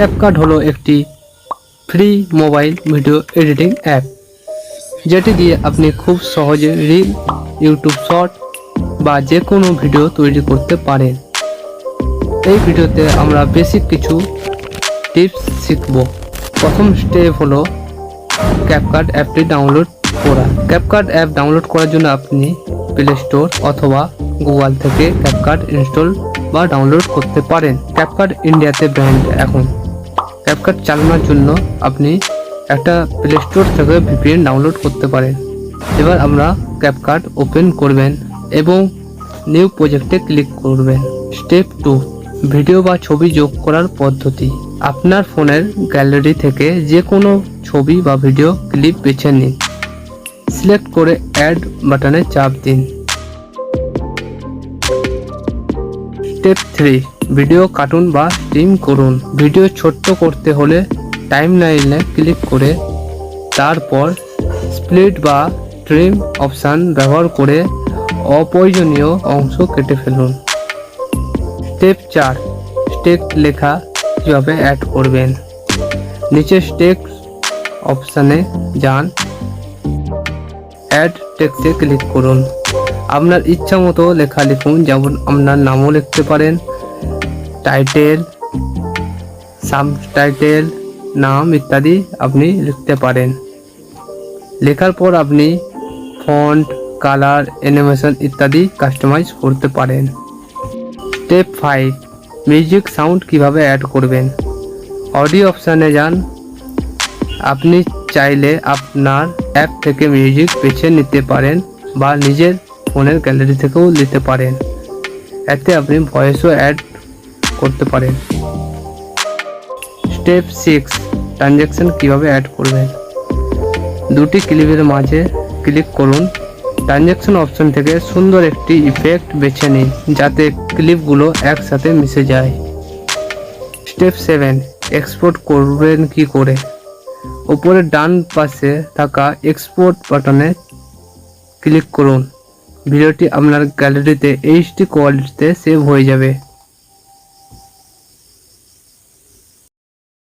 CapCut হলো একটি free mobile video editing app যেটি দিয়ে আপনি খুব সহজে রিল ইউটিউব শর্ট বা যে কোনো ভিডিও তৈরি করতে পারেন। এই ভিডিওতে আমরা বেসিক কিছু টিপস শিখব। প্রথম স্টেপ হলো ক্যাপকাট অ্যাপটি ডাউনলোড করা। ক্যাপকাট অ্যাপ ডাউনলোড করার জন্য আপনি প্লে স্টোর অথবা গুগল থেকে ক্যাপকাট ইনস্টল বা ডাউনলোড করতে পারেন। ক্যাপকাট ইন্ডিয়াতে ব্র্যান্ড এখন। ক্যাপকাট চালানোর জন্য আপনি একটা প্লে স্টোর থেকে ভিপিএন ডাউনলোড করতে পারেন। এবার আমরা ক্যাপকাট ওপেন করবেন এবং নিউ প্রজেক্টে ক্লিক করবেন। স্টেপ টু ভিডিও বা ছবি যোগ করার পদ্ধতি। আপনার ফোনের গ্যালারি থেকে যে কোনো ছবি বা ভিডিও ক্লিপ বেছে নিন। সিলেক্ট করে অ্যাড বাটনে চাপ দিন। স্টেপ থ্রি ভিডিও কার্টুন বা স্ট্রিম করুন। ভিডিও ছোট্ট করতে হলে টাইম লাইনে ক্লিক করে তারপর স্প্লিট বা ট্রিম অপশান ব্যবহার করে অপ্রয়োজনীয় অংশ কেটে ফেলুন। স্টেপ চার স্টেক লেখা কীভাবে অ্যাড করবেন? নিচে স্টেক অপশানে যান। অ্যাড টেক্সটে ক্লিক করুন। আপনার ইচ্ছা মতো লেখা লিখুন, যেমন আপনার নামও লিখতে পারেন। টাইটেল সাব টাইটেল নাম ইত্যাদি আপনি লিখতে পারেন। লেখার পর আপনি ফন্ট কালার অ্যানিমেশন ইত্যাদি কাস্টমাইজ করতে পারেন। স্টেপ ফাইভ মিউজিক সাউন্ড কীভাবে অ্যাড করবেন? অডিও অপশানে যান। আপনি চাইলে আপনার অ্যাপ থেকে মিউজিক বেছে নিতে পারেন বা নিজের ফোনের গ্যালারি থেকেও নিতে পারেন। এতে আপনি ভয়েসও অ্যাড করতে পারেন স্টেপ সিক্স ট্রানজ্যাকশন কীভাবে অ্যাড করবেন? দুটি ক্লিপের মাঝে ক্লিক করুন। ট্রানজ্যাকশন অপশন থেকে সুন্দর একটি ইফেক্ট বেছে নিন, যাতে ক্লিপগুলো একসাথে মিশে যায়। স্টেপ সেভেন এক্সপোর্ট করবেন কি করে? উপরের ডান পাশে থাকা এক্সপোর্ট বাটনে ক্লিক করুন। ভিডিওটি আপনার গ্যালারিতে এইচডি কোয়ালিটিতে সেভ হয়ে যাবে।